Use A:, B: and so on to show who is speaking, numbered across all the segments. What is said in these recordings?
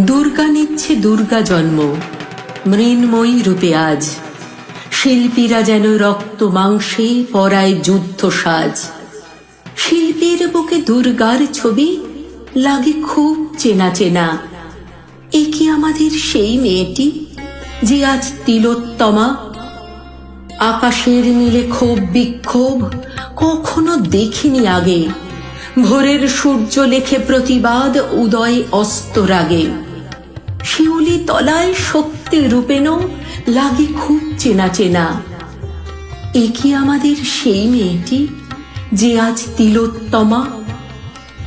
A: দুর্গা নিচ্ছে দুর্গা জন্ম। মৃন্ময়ী রূপে আজ। শিল্পীরা যেন রক্ত মাংসে পরায় যুদ্ধ সাজ। শিল্পীর বুকে দুর্গার ছবি লাগে খুব চেনা চেনা। এ কি আমাদের সেই মেয়েটি যে আজ তিলোত্তমা? আকাশের নীলে ক্ষোভ বিক্ষোভ কখনো দেখিনি আগে। ভোরের সূর্য লেখে প্রতিবাদ, উদয় অস্ত রাগে। শিউলি তলায় শক্তি রূপেণ, লাগে খুব চেনা চেনা। এ কি আমাদের সেই মেয়েটি, যে আজ তিলোত্তমা?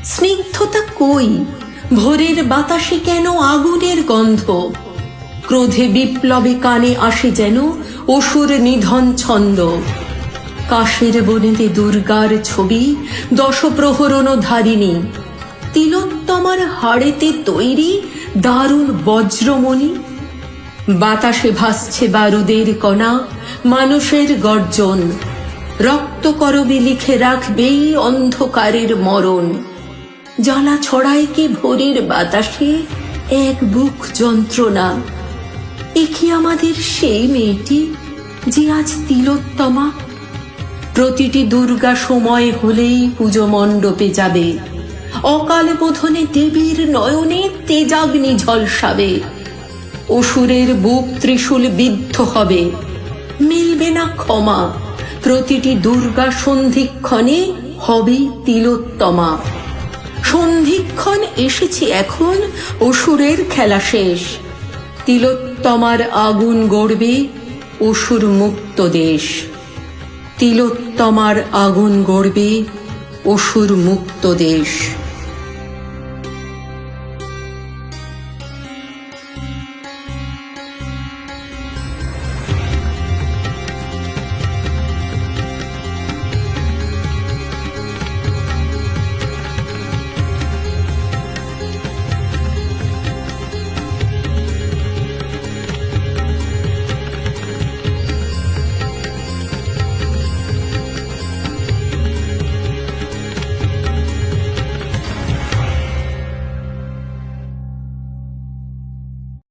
A: স্নিগ্ধতা কই? ভোরের বাতাসে কেন আগুনের গন্ধ? ক্রোধে বিপ্লবে কানে আসে যেন অসুর নিধন ছন্দ। কাশের বনেতে দুর্গার ছবি, দশপ্রহরণ ধারিণী। তিলোত্তমার হাড়েতে তৈরি দারুণ বজ্রমণি। বাতাসে ভাসছে বারুদের কণা, মানুষের গর্জন। রক্ত করবে লিখে রাখবেই অন্ধকারের মরণ। জ্বালা ছড়ায় কি ভোরের বাতাসে এক বুক যন্ত্রণা? এ কি আমাদের সেই মেয়েটি যে আজ তিলোত্তমা প্রতিটি দুর্গা সময় হলেই পুজো মণ্ডপে যাবে। অকাল বোধনে দেবীর নয়নে তেজাগ্নি ঝলসাবে। অসুরের বুক ত্রিশূল বিদ্ধ হবে। মিলবে না ক্ষমা। প্রতিটি দুর্গা সন্ধিক্ষণে হবে তিলোত্তমা। সন্ধিক্ষণ এসেছে এখন, অসুরের খেলা শেষ। তিলোত্তমার আগুন গড়বে অসুর মুক্ত দেশ। তিলোত্তমার আগুন গড়বে অসুর মুক্ত দেশ।